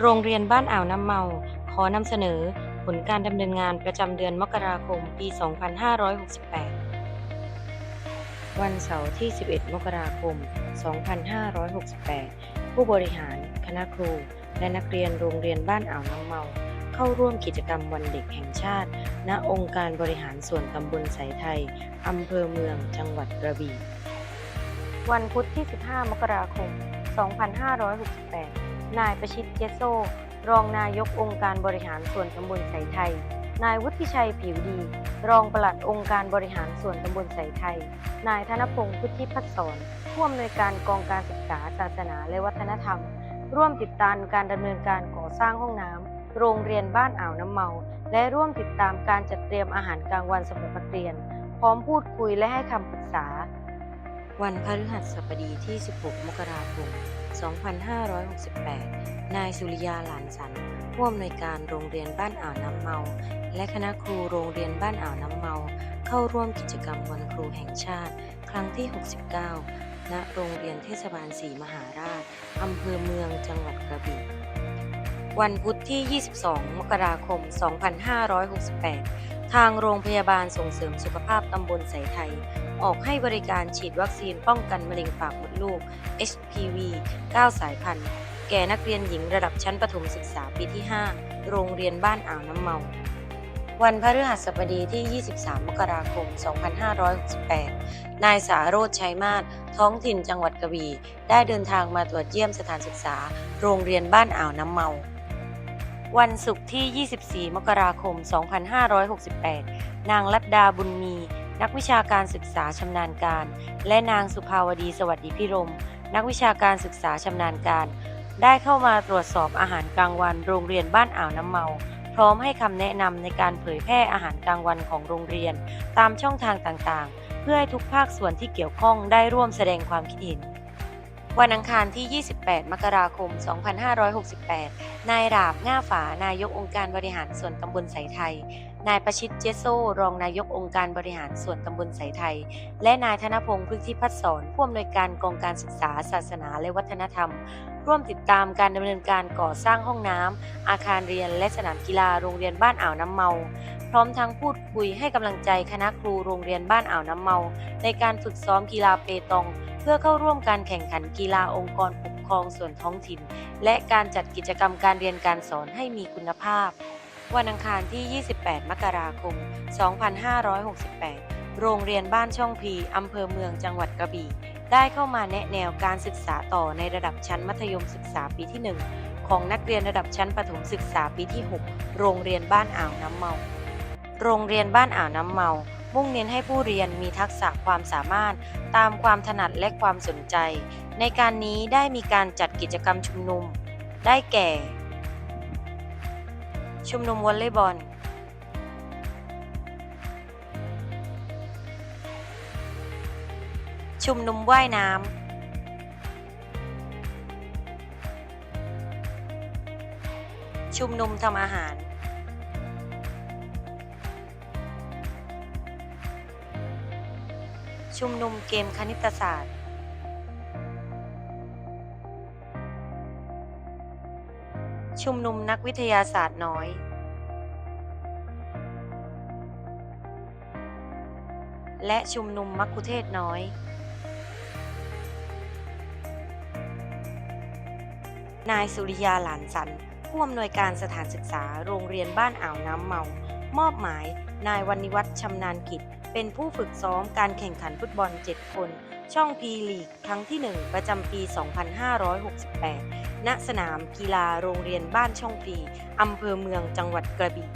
โรงเรียนบ้านอ่าวน้ำเมา ขอนำเสนอผลการดำเนินงานประจำเดือนมกราคม ปี 2568 วันเสาร์ที่ 11 มกราคม 2568 ผู้บริหาร คณะครู และนักเรียนโรงเรียนบ้านอ่าวน้ำเมา เข้าร่วมกิจกรรมวันเด็กแห่งชาติ ณ องค์การบริหารส่วนตำบลสายไทย อำเภอเมือง จังหวัดกระบี่ วันพุธที่ 15 มกราคม 2568 นายประชิตเจโซ รองนายกองค์การบริหารส่วนตำบลสายไทย นายวุฒิชัยผิวดี รองปลัดองค์การบริหารส่วนตำบลสายไทย นายธนพงศ์พุทธิพัฒสอนผู้อำนวยการกองการศึกษาศาสนาและวัฒนธรรม ร่วมติดตามการดำเนินการก่อสร้างห้องน้ำโรงเรียนบ้านอ่าวน้ำเมา และร่วมติดตามการจัดเตรียมอาหารกลางวันสำหรับนักเรียน พร้อมพูดคุยและให้คำปรึกษา วันพฤหัสบดีที่ 16 มกราคม 2568 นายสุริยาหลานสันผู้อำนวยการโรงเรียนบ้านอ่าวน้ำเมา และคณะครูโรงเรียนบ้านอ่าวน้ำเมา เข้าร่วมกิจกรรมวันครูแห่งชาติ ครั้งที่ 69 ณ โรงเรียนเทศบาลสีมหาราช อำเภอเมืองจังหวัดกระบี่วันพุธที่ 22 มกราคม 2568 ทางโรงพยาบาลส่งเสริมสุขภาพตำบลสายไทย ออกให้บริการฉีดวัคซีนป้องกันมะเร็งปากมดลูก HPV 9 สายพันธุ์ แก่นักเรียนหญิงระดับชั้นประถมศึกษาปีที่ 5 โรงเรียนบ้านอ่าวน้ำเมา วันพฤหัสบดีที่ 23 มกราคม 2568 นายสาโรธชัยมาศท้องถิ่นจังหวัดกระบี่ได้เดินทางมาตรวจเยี่ยมสถานศึกษา โรงเรียนบ้านอ่าวน้ำเมา วันศุกร์ที่ 24 มกราคม 2568 นางลัดดาบุญมี นักวิชาการศึกษาชำนาญการ และนางสุภาวดีสวัสดีพิรม นักวิชาการศึกษาชำนาญการ ได้เข้ามาตรวจสอบอาหารกลางวันโรงเรียนบ้านอ่าวน้ำเมา พร้อมให้คำแนะนำในการเผยแพร่อาหารกลางวันของโรงเรียน ตามช่องทางต่างๆ เพื่อให้ทุกภาคส่วนที่เกี่ยวข้องได้ร่วมแสดงความคิดเห็น วันอังคารที่ 28 มกราคม 2568 นายราบง่าฝานายกองค์การบริหารส่วนตำบลสายไทย นายประชิตเจโซ รองนายกองค์การบริหารส่วนตำบลสายไทย และนายธนพงศ์พฤกธิพัฒสอนผู้อำนวยการกองการศึกษา ศาสนาและวัฒนธรรม ร่วมติดตามการดำเนินการก่อสร้างห้องน้ำอาคารเรียน และสนามกีฬาโรงเรียนบ้านอ่าวน้ำเมา พร้อมทั้งพูดคุยให้กำลังใจคณะครูโรงเรียนบ้านอ่าวน้ำเมา ในการฝึกซ้อมกีฬาเปตอง เพื่อเข้าร่วมการแข่งขันกีฬาองค์กรปกครองส่วนท้องถิ่น และการจัดกิจกรรมการเรียนการสอนให้มีคุณภาพ วันอังคารที่ 28 มกราคม 2568 โรงเรียนบ้านช่องพีอำเภอเมืองจังหวัดกระบี่ ได้เข้ามาแนะแนวการศึกษาต่อในระดับชั้นมัธยมศึกษาปีที่ 1 ของนักเรียนระดับชั้นประถมศึกษาปีที่ 6 โรงเรียนบ้านอ่าวน้ำเมา โรงเรียนบ้านอ่าวน้ำเมา มุ่งเน้นให้ผู้เรียนมีทักษะความสามารถ ตามความถนัดและความสนใจ ในการนี้ได้มีการจัดกิจกรรมชุมนุม ได้แก่ ชุมนุมวอลเลย์บอล ชุมนุมว่ายน้ำชุมนุมทำอาหาร ชุมนุมเกมคณิตศาสตร์ ชุมนุมนักวิทยาศาสตร์น้อย และชุมนุมมักคุเทศน้อย นายสุริยาหลานสันผู้อำนวยการสถานศึกษาโรงเรียนบ้านอ่าวน้ำเมา มอบหมาย นายวันนิวัฒน์ชำนาญกิจ เป็นผู้ฝึกซ้อมการแข่งขันฟุตบอล 7 คน ช่องพีลีกครั้งที่ 1 ประจำปี 2568 ณ สนามกีฬาโรงเรียนบ้านช่องพีอำเภอเมืองจังหวัดกระบี่